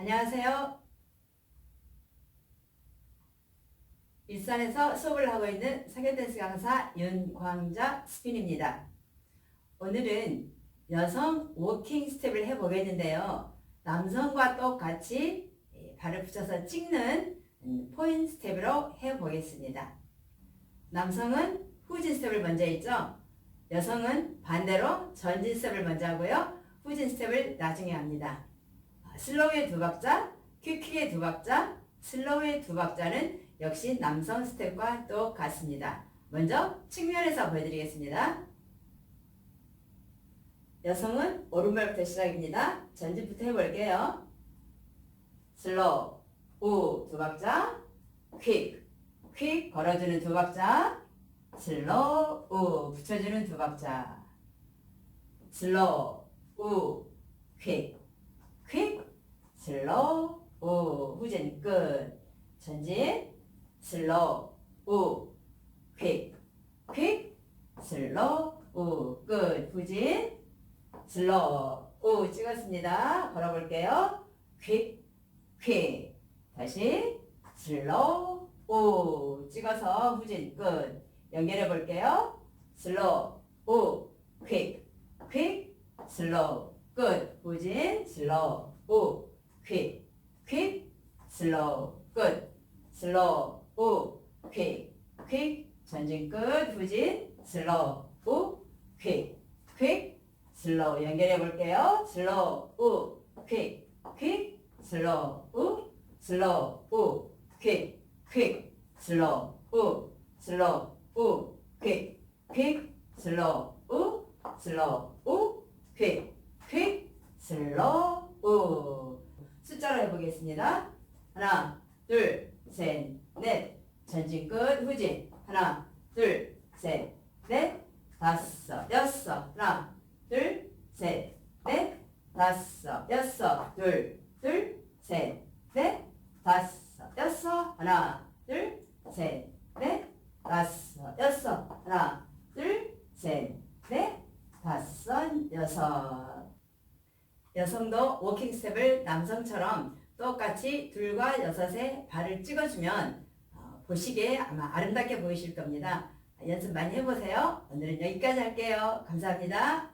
안녕하세요. 일산에서 수업을 하고 있는 성형댄스 강사 윤광자 스핀입니다. 오늘은 여성 워킹 스텝을 해보겠는데요. 남성과 똑같이 예, 발을 붙여서 찍는 음, 포인 스텝으로 해보겠습니다. 남성은 후진 스텝을 먼저 했죠. 여성은 반대로 전진 스텝을 먼저 하고요. 후진 스텝을 나중에 합니다. 슬로우의 두 박자, 퀴퀴의 두 박자, 슬로우의 두 박자는 역시 남성 스텝과 똑같습니다. 먼저 측면에서 보여드리겠습니다. 여성은 오른발부터 시작입니다. 전진부터 해볼게요. 슬로우, 우, 두 박자, 퀵, 퀵 걸어주는 두 박자, 슬로우, 우, 붙여주는 두 박자, 슬로우, 우, 퀵, 퀵, 슬로우, 우, 후진 끝, 전진, 슬로우, 우, 퀵, 퀵, 슬로우, 우, 끝, 후진, 슬로우, 우, 찍었습니다. 걸어볼게요. 퀵, 퀵, 다시, 슬로우, 우, 찍어서 후진 끝, 연결해 볼게요. 슬로우, 우, 퀵, 퀵, 슬로우, 끝, 후진, 슬로우, 우, 퀵, 퀵, 슬로우, 끝, 슬로우, 우, 퀵, 퀵, 전진 끝, 후진, 슬로우, 우, 퀵, 퀵, 슬로우, 연결해 볼게요. 슬로우, 우, 퀵, 퀵, 슬로우, 우, 슬로우, 우, 퀵, 퀵, 슬로우, 우, 슬로우, 우, 퀵, 퀵, 슬로우, 우, 슬로우, 우, 퀵, 퀵, 슬로우, 우. 해보겠습니다. 하나, 둘, 셋, 넷. 전진 끝, 후진. 하나, 둘, 셋, 넷, 다섯, 여섯. 하나, 둘, 셋, 넷, 다섯, 여섯. 둘, 둘, 셋, 넷, 다섯, 여섯. 하나, 둘, 셋, 넷, 다섯, 여섯. 하나, 둘, 셋, 넷, 다섯, 여섯. 여성도 워킹 스텝을 남성처럼 똑같이 둘과 여섯의 발을 찍어주면 어, 보시기에 아마 아름답게 보이실 겁니다. 연습 많이 해보세요. 오늘은 여기까지 할게요. 감사합니다.